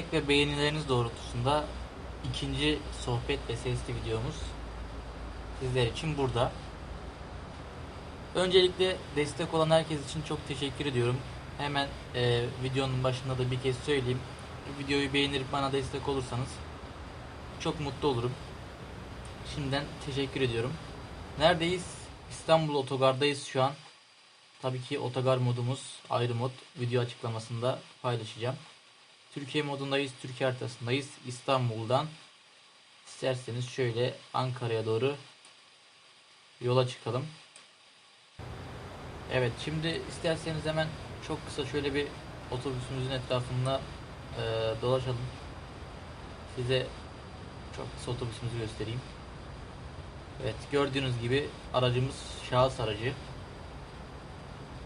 İstek ve beğenileriniz doğrultusunda ikinci sohbet ve sesli videomuz sizler için burada. Öncelikle destek olan herkes için çok teşekkür ediyorum. Hemen e, videonun başında da bir kez söyleyeyim. Videoyu beğenip bana destek olursanız çok mutlu olurum. Şimdiden teşekkür ediyorum. Neredeyiz? İstanbul Otogar'dayız şu an. Tabii ki otogar modumuz ayrı mod. Video açıklamasında paylaşacağım. Türkiye modundayız. Türkiye haritasındayız. İstanbul'dan isterseniz şöyle Ankara'ya doğru yola çıkalım. Evet şimdi isterseniz hemen çok kısa şöyle bir otobüsümüzün etrafında e, dolaşalım. Size çok kısa otobüsümüzü göstereyim. Evet gördüğünüz gibi aracımız şahıs aracı.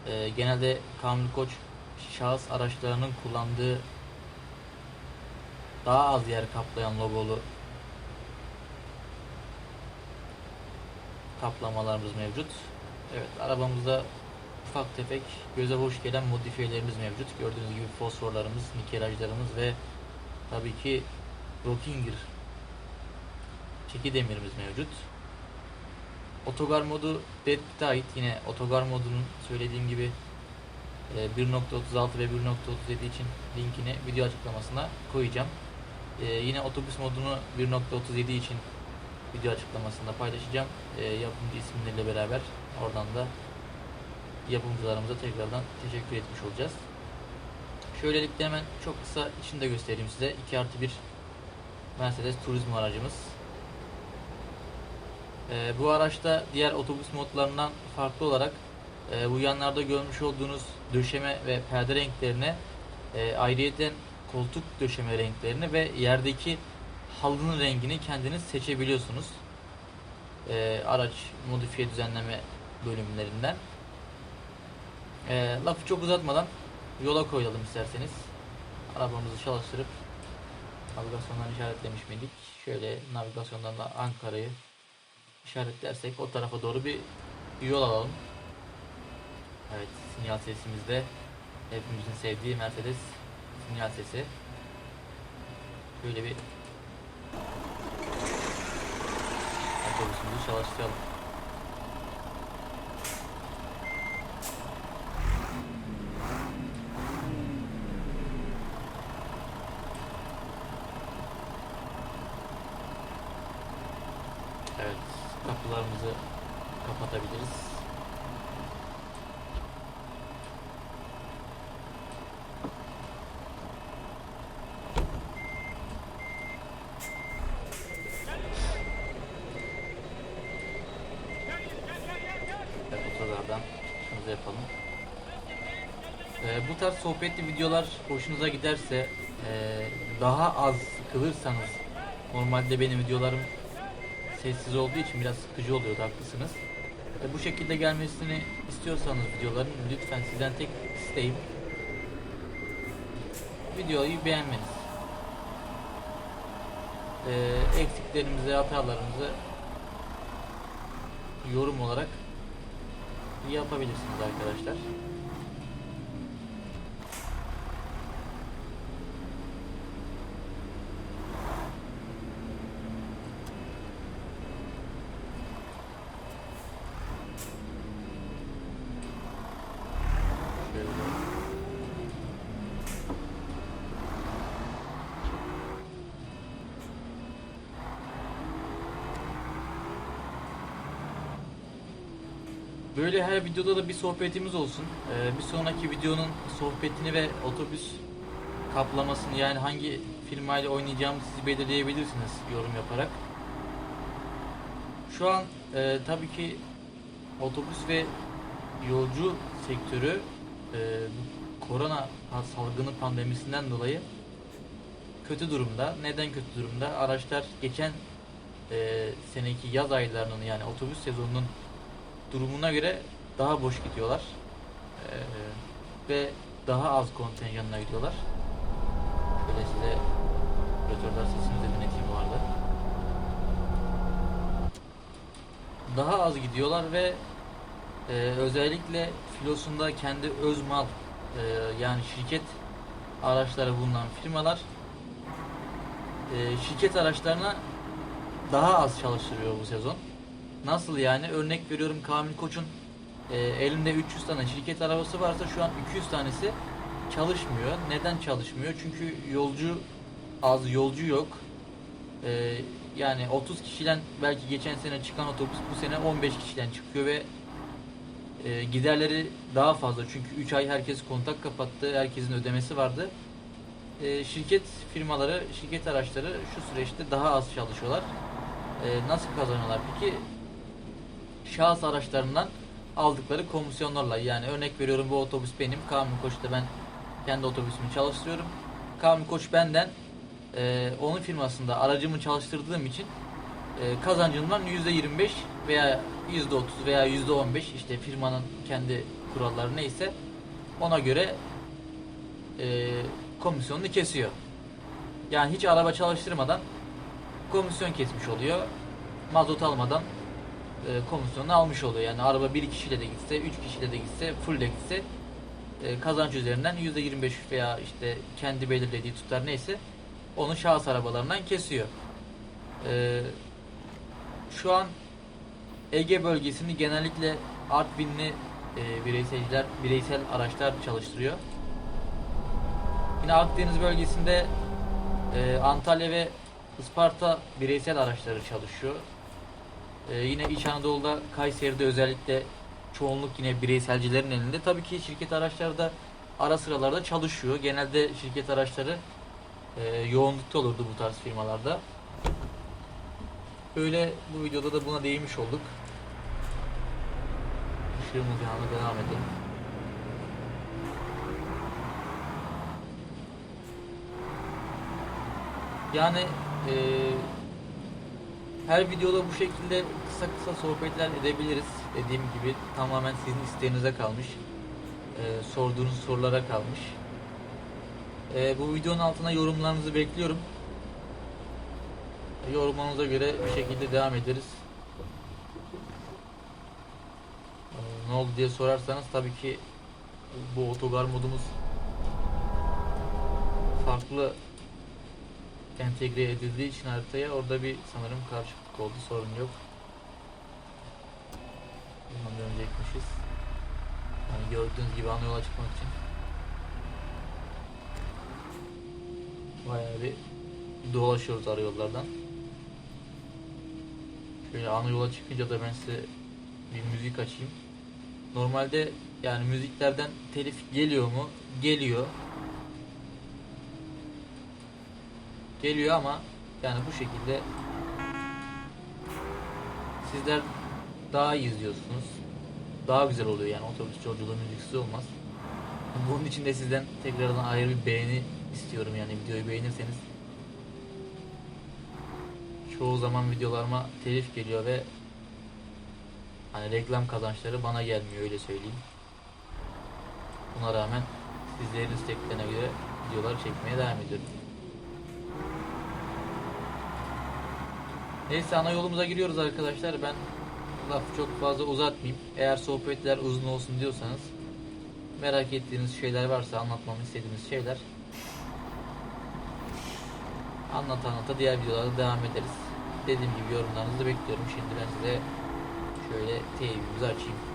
Ee, genelde Kamil Koç şahıs araçlarının kullandığı daha az yer kaplayan logolu kaplamalarımız mevcut. Evet arabamızda ufak tefek göze hoş gelen modifiyelerimiz mevcut. Gördüğünüz gibi fosforlarımız, nikelajlarımız ve tabii ki Rockinger çeki demirimiz mevcut. Otogar modu Deadpit'e ait. Yine otogar modunun söylediğim gibi e, 1.36 ve 1.37 için linkini video açıklamasına koyacağım. E, yine otobüs modunu 1.37 için video açıklamasında paylaşacağım. E, yapımcı isimleriyle beraber oradan da yapımcılarımıza tekrardan teşekkür etmiş olacağız. Şöylelikle hemen çok kısa içini de göstereyim size. 2 artı 1 Mercedes Turismo aracımız. Ee, bu araçta diğer otobüs modlarından farklı olarak e, bu yanlarda görmüş olduğunuz döşeme ve perde renklerine e, ayrıyeten koltuk döşeme renklerini ve yerdeki halının rengini kendiniz seçebiliyorsunuz. E, araç modifiye düzenleme bölümlerinden. E, lafı çok uzatmadan yola koyalım isterseniz. Arabamızı çalıştırıp navigasyondan işaretlemiş miydik? Şöyle navigasyondan da Ankara'yı işaretlersek o tarafa doğru bir yol alalım. Evet sinyal sesimizde hepimizin sevdiği Mercedes sinyal sesi. Şöyle bir otobüsümüzü çalıştıralım. Yapalım. Ee, bu tarz sohbetli videolar hoşunuza giderse ee, daha az sıkılırsanız normalde benim videolarım sessiz olduğu için biraz sıkıcı oluyordu haklısınız. E, bu şekilde gelmesini istiyorsanız videoların lütfen sizden tek isteğim videoyu beğenmeniz. E, eksiklerimizi, hatalarımızı yorum olarak yapabilirsiniz arkadaşlar. Şöyle. Böyle her videoda da bir sohbetimiz olsun. Ee, bir sonraki videonun sohbetini ve otobüs kaplamasını yani hangi firmayla oynayacağımı siz belirleyebilirsiniz yorum yaparak. Şu an e, tabii ki otobüs ve yolcu sektörü e, korona salgını pandemisinden dolayı kötü durumda. Neden kötü durumda? Araçlar geçen e, seneki yaz aylarının yani otobüs sezonunun durumuna göre daha boş gidiyorlar. E, ve daha az kontenjanla gidiyorlar. Şöyle size rötordar sesini de dinleteyim bu arada. Daha az gidiyorlar ve ee, özellikle filosunda kendi öz mal e, yani şirket araçları bulunan firmalar e, şirket araçlarına daha az çalıştırıyor bu sezon. Nasıl yani? Örnek veriyorum Kamil Koç'un e, elinde 300 tane şirket arabası varsa şu an 200 tanesi çalışmıyor. Neden çalışmıyor? Çünkü yolcu az, yolcu yok. E, yani 30 kişiden belki geçen sene çıkan otobüs bu sene 15 kişiden çıkıyor ve e, giderleri daha fazla. Çünkü 3 ay herkes kontak kapattı. Herkesin ödemesi vardı. E, şirket firmaları, şirket araçları şu süreçte daha az çalışıyorlar. E, nasıl kazanıyorlar? Peki şahıs araçlarından aldıkları komisyonlarla yani örnek veriyorum bu otobüs benim Kamil Koç'ta ben kendi otobüsümü çalıştırıyorum. Kamil Koç benden e, onun firmasında aracımı çalıştırdığım için e, kazancımdan %25 veya %30 veya %15 işte firmanın kendi kuralları neyse ona göre e, komisyonunu kesiyor. Yani hiç araba çalıştırmadan komisyon kesmiş oluyor. Mazot almadan e, komisyonunu almış oluyor. Yani araba bir kişiyle de gitse, üç kişiyle de gitse, full de gitse e, kazanç üzerinden %25 veya işte kendi belirlediği tutar neyse onu şahıs arabalarından kesiyor. E, şu an Ege bölgesini genellikle Artvinli e, bireyselciler, bireysel araçlar çalıştırıyor. Yine Akdeniz bölgesinde e, Antalya ve Isparta bireysel araçları çalışıyor. E, yine İç Anadolu'da Kayseri'de özellikle çoğunluk yine bireyselcilerin elinde. Tabii ki şirket araçları da ara sıralarda çalışıyor. Genelde şirket araçları e, yoğunlukta olurdu bu tarz firmalarda. Böyle bu videoda da buna değinmiş olduk. Işığımız yanına devam edelim. Yani eee, her videoda bu şekilde kısa kısa sohbetler edebiliriz. Dediğim gibi tamamen sizin isteğinize kalmış. Eee, sorduğunuz sorulara kalmış. Eee, bu videonun altına yorumlarınızı bekliyorum. Yorumlarınıza göre bir şekilde devam ederiz. Eee, ne oldu diye sorarsanız tabii ki bu otogar modumuz farklı entegre edildiği için haritaya orada bir sanırım karışıklık oldu sorun yok. Buradan dönecekmişiz. Yani gördüğünüz gibi ana yola çıkmak için bayağı bir dolaşıyoruz ara yollardan. Şöyle ana yola çıkınca da ben size bir müzik açayım. Normalde yani müziklerden telif geliyor mu? Geliyor. Geliyor ama yani bu şekilde sizler daha iyi izliyorsunuz. Daha güzel oluyor yani otobüs yolculuğu müziksiz olmaz. Bunun için de sizden tekrardan ayrı bir beğeni istiyorum yani videoyu beğenirseniz. Çoğu zaman videolarıma telif geliyor ve hani reklam kazançları bana gelmiyor öyle söyleyeyim. Buna rağmen sizlerin isteklerine göre videolar çekmeye devam ediyorum. Neyse ana yolumuza giriyoruz arkadaşlar. Ben lafı çok fazla uzatmayayım. Eğer sohbetler uzun olsun diyorsanız merak ettiğiniz şeyler varsa anlatmamı istediğiniz şeyler anlata anlata diğer videolarda devam ederiz. Dediğim gibi yorumlarınızı bekliyorum. Şimdi ben size şöyle teybimizi açayım.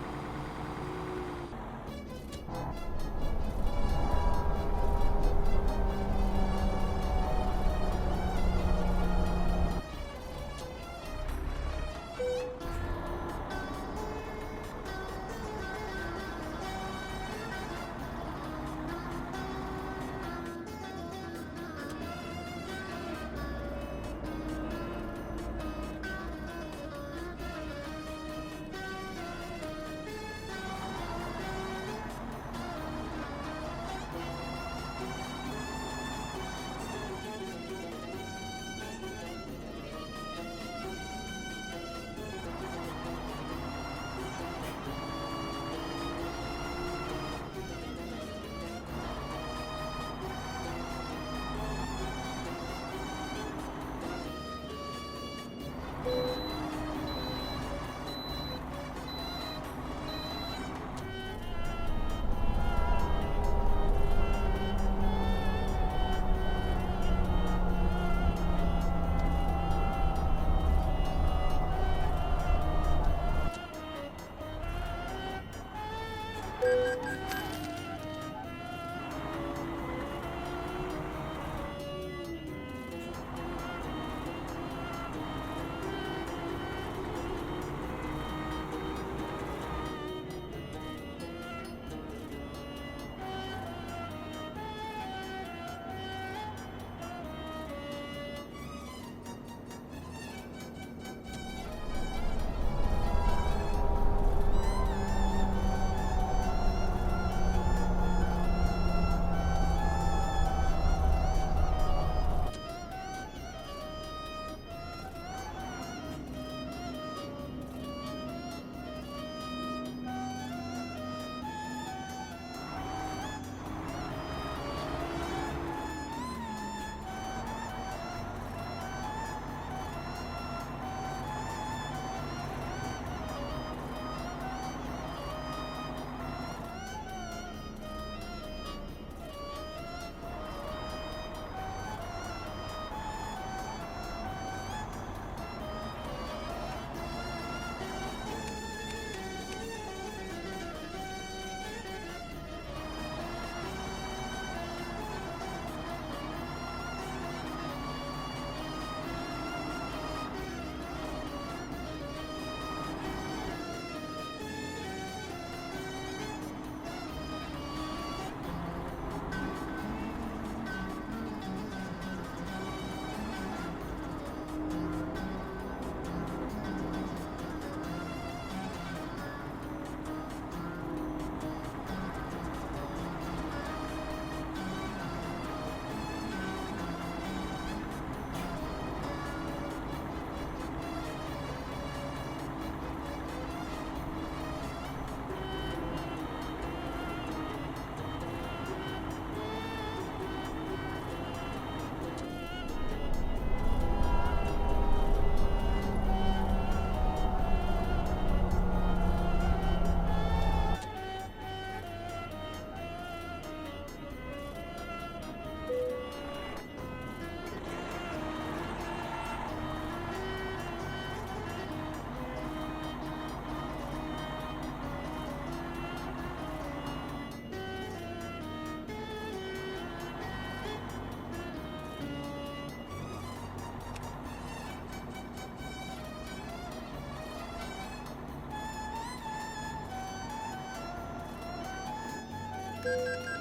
Música